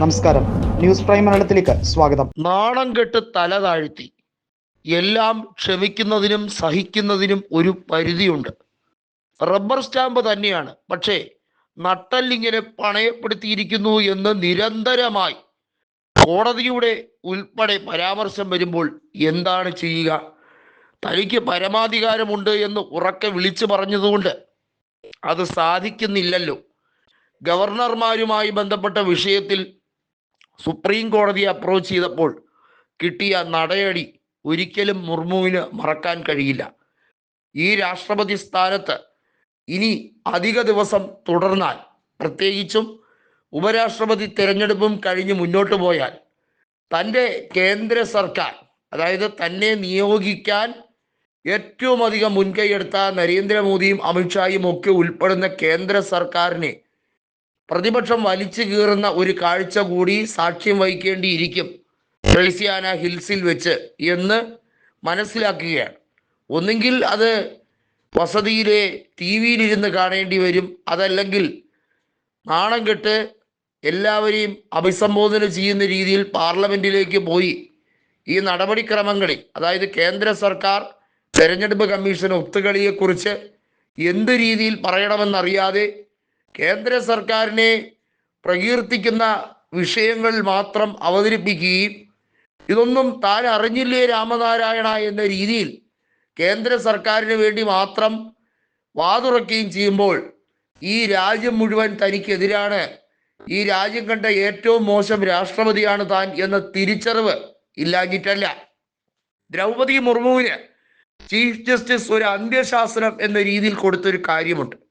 നമസ്കാരം. News prime മലയാളത്തിലേക്ക് സ്വാഗതം. നാണം കെട്ട് തല താഴ്ത്തി. എല്ലാം ക്ഷമിക്കുന്നതിനും സഹിക്കുന്നതിനും ഒരു പരിധിയുണ്ട്. റബ്ബർ സ്റ്റാമ്പ് തന്നെയാണ്. പക്ഷേ നട്ടല്ലിങ്ങനെ പണയപ്പെടുത്തിയിരിക്കുന്നു എന്ന് നിരന്തരമായി കോടതിയുടെ ഉൾപ്പെടെ പരാമർശം വരുമ്പോൾ എന്താണ് ചെയ്യുക? തനിക്ക് പരമാധികാരമുണ്ട് എന്ന് ഉറക്കെ വിളിച്ചു പറഞ്ഞതുകൊണ്ട് അത് സാധിക്കുന്നില്ലല്ലോ. ഗവർണർമാരുമായി ബന്ധപ്പെട്ട വിഷയത്തിൽ സുപ്രീം കോടതിയെ അപ്രോച്ച് ചെയ്തപ്പോൾ കിട്ടിയ നടയടി ഒരിക്കലും മുർമുവിന് മറക്കാൻ കഴിയില്ല. ഈ രാഷ്ട്രപതി സ്ഥാനത്ത് ഇനി അധിക ദിവസം തുടർന്നാൽ പ്രത്യേകിച്ചും ഉപരാഷ്ട്രപതി തിരഞ്ഞെടുപ്പും കഴിഞ്ഞ് മുന്നോട്ട് പോയാൽ തന്റെ കേന്ദ്ര സർക്കാർ അതായത് തന്നെ നിയോഗിക്കാൻ ഏറ്റവും അധികം മുൻകൈയെടുത്ത നരേന്ദ്രമോദിയും അമിത്ഷായും ഒക്കെ ഉൾപ്പെടുന്ന കേന്ദ്ര സർക്കാരിനെ പ്രതിപക്ഷം വലിച്ചു കീറുന്ന ഒരു കാഴ്ച കൂടി സാക്ഷ്യം വഹിക്കേണ്ടിയിരിക്കും. ട്രേസിയാന ഹിൽസിൽ വെച്ച് എന്ന് മനസ്സിലാക്കുകയാണ്. ഒന്നുകിൽ അത് വസതിയിലെ ടി വിയിലിരുന്ന് കാണേണ്ടി വരും. അതല്ലെങ്കിൽ നാണം കെട്ട് എല്ലാവരെയും അഭിസംബോധന ചെയ്യുന്ന രീതിയിൽ പാർലമെന്റിലേക്ക് പോയി ഈ നടപടിക്രമങ്ങളിൽ അതായത് കേന്ദ്ര സർക്കാർ തെരഞ്ഞെടുപ്പ് കമ്മീഷൻ ഒത്തുകളിയെക്കുറിച്ച് എന്ത് രീതിയിൽ പറയണമെന്നറിയാതെ കേന്ദ്ര സർക്കാരിനെ പ്രകീർത്തിക്കുന്ന വിഷയങ്ങൾ മാത്രം അവതരിപ്പിക്കുകയും ഇതൊന്നും താൻ അറിഞ്ഞില്ലേ രാമനാരായണ എന്ന രീതിയിൽ കേന്ദ്ര സർക്കാരിന് വേണ്ടി മാത്രം വാതുറക്കുകയും ചെയ്യുമ്പോൾ ഈ രാജ്യം മുഴുവൻ തനിക്കെതിരാണ്. ഈ രാജ്യം കണ്ട ഏറ്റവും മോശം രാഷ്ട്രപതിയാണ് താൻ എന്ന തിരിച്ചറിവ് ഇല്ലാഞ്ഞിട്ടല്ല. ദ്രൗപദി മുർമുവിന് ചീഫ് ജസ്റ്റിസ് ഒരു അന്ത്യശാസനം എന്ന രീതിയിൽ കൊടുത്തൊരു കാര്യമുണ്ട്.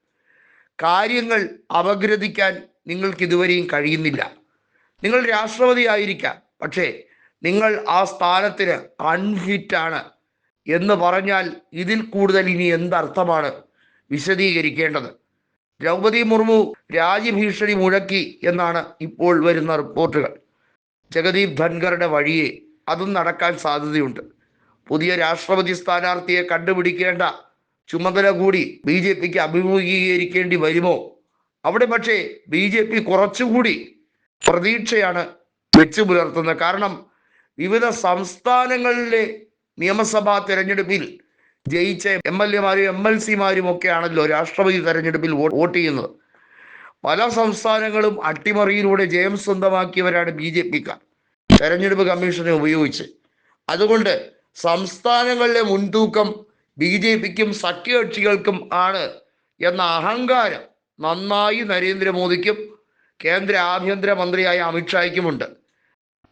കാര്യങ്ങൾ അപഗ്രഥിക്കാൻ നിങ്ങൾക്ക് ഇതുവരെയും കഴിയുന്നില്ല. നിങ്ങൾ രാഷ്ട്രപതി ആയിരിക്കാം പക്ഷേ നിങ്ങൾ ആ സ്ഥാനത്തിന് അൺഫിറ്റ് ആണ് എന്ന് പറഞ്ഞാൽ ഇതിൽ കൂടുതൽ ഇനി എന്തർത്ഥമാണ് വിശദീകരിക്കേണ്ടത്. ദ്രൗപദി മുർമു രാജ്യഭീഷണി മുഴക്കി എന്നാണ് ഇപ്പോൾ വരുന്ന റിപ്പോർട്ടുകൾ. ജഗദീപ് ധൻഖറുടെ വഴിയെ അതും നടക്കാൻ സാധ്യതയുണ്ട്. പുതിയ രാഷ്ട്രപതി സ്ഥാനാർത്ഥിയെ കണ്ടുപിടിക്കേണ്ട ചുമതല കൂടി ബി ജെ പിക്ക് അഭിമുഖീകരിക്കേണ്ടി വരുമോ? അവിടെ പക്ഷേ ബി ജെ പി കുറച്ചുകൂടി പ്രതീക്ഷയാണ് വെച്ചു പുലർത്തുന്നത്. കാരണം വിവിധ സംസ്ഥാനങ്ങളിലെ നിയമസഭാ തെരഞ്ഞെടുപ്പിൽ ജയിച്ച എം എൽ എമാരും എം എൽ സിമാരും ഒക്കെയാണല്ലോ രാഷ്ട്രപതി തെരഞ്ഞെടുപ്പിൽ വോട്ട് ചെയ്യുന്നത്. പല സംസ്ഥാനങ്ങളും അട്ടിമറിയിലൂടെ ജയം സ്വന്തമാക്കിയവരാണ് ബി ജെ പിക്കാർ. തെരഞ്ഞെടുപ്പ് കമ്മീഷനെ ഉപയോഗിച്ച്. അതുകൊണ്ട് സംസ്ഥാനങ്ങളിലെ മുൻതൂക്കം ബി ജെ പിക്കും സഖ്യകക്ഷികൾക്കും ആണ് എന്ന അഹങ്കാരം നന്നായി നരേന്ദ്രമോദിക്കും കേന്ദ്ര ആഭ്യന്തര മന്ത്രിയായ അമിത്ഷായ്ക്കുമുണ്ട്.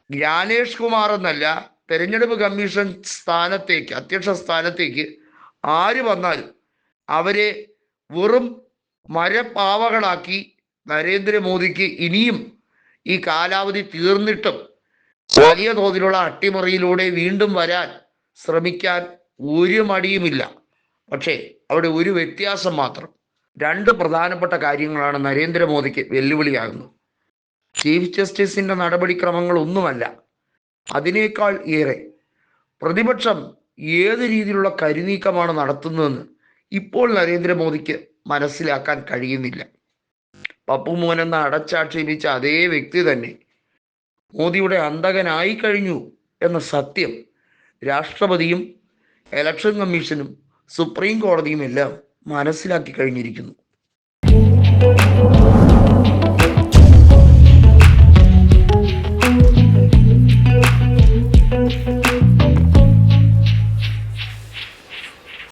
ജ്ഞാനേഷ് കുമാർ എന്നല്ല തെരഞ്ഞെടുപ്പ് കമ്മീഷൻ സ്ഥാനത്തേക്ക് അധ്യക്ഷ സ്ഥാനത്തേക്ക് ആര് വന്നാലും അവരെ വെറും മരപ്പാവകളാക്കി നരേന്ദ്രമോദിക്ക് ഇനിയും ഈ കാലാവധി തീർന്നിട്ടും വലിയ തോതിലുള്ള അട്ടിമറിയിലൂടെ വീണ്ടും വരാൻ ശ്രമിക്കാൻ ഒരു മടിയുമില്ല. പക്ഷേ അവിടെ ഒരു വ്യത്യാസം മാത്രം. രണ്ട് പ്രധാനപ്പെട്ട കാര്യങ്ങളാണ് നരേന്ദ്രമോദിക്ക് വെല്ലുവിളിയാകുന്നത്. ചീഫ് ജസ്റ്റിസിന്റെ നടപടിക്രമങ്ങൾ ഒന്നുമല്ല അതിനേക്കാൾ ഏറെ. പ്രതിപക്ഷം ഏത് രീതിയിലുള്ള കരുനീക്കമാണ് നടത്തുന്നതെന്ന് ഇപ്പോൾ നരേന്ദ്രമോദിക്ക് മനസ്സിലാക്കാൻ കഴിയുന്നില്ല. പപ്പുമോൻ എന്ന അടച്ചാക്ഷേപിച്ച അതേ വ്യക്തി തന്നെ മോദിയുടെ അന്തകനായി കഴിഞ്ഞു എന്ന സത്യം രാഷ്ട്രപതിയും ഇലക്ഷൻ കമ്മീഷനും സുപ്രീം കോടതിയും എല്ലാം മനസ്സിലാക്കി കഴിഞ്ഞിരിക്കുന്നു.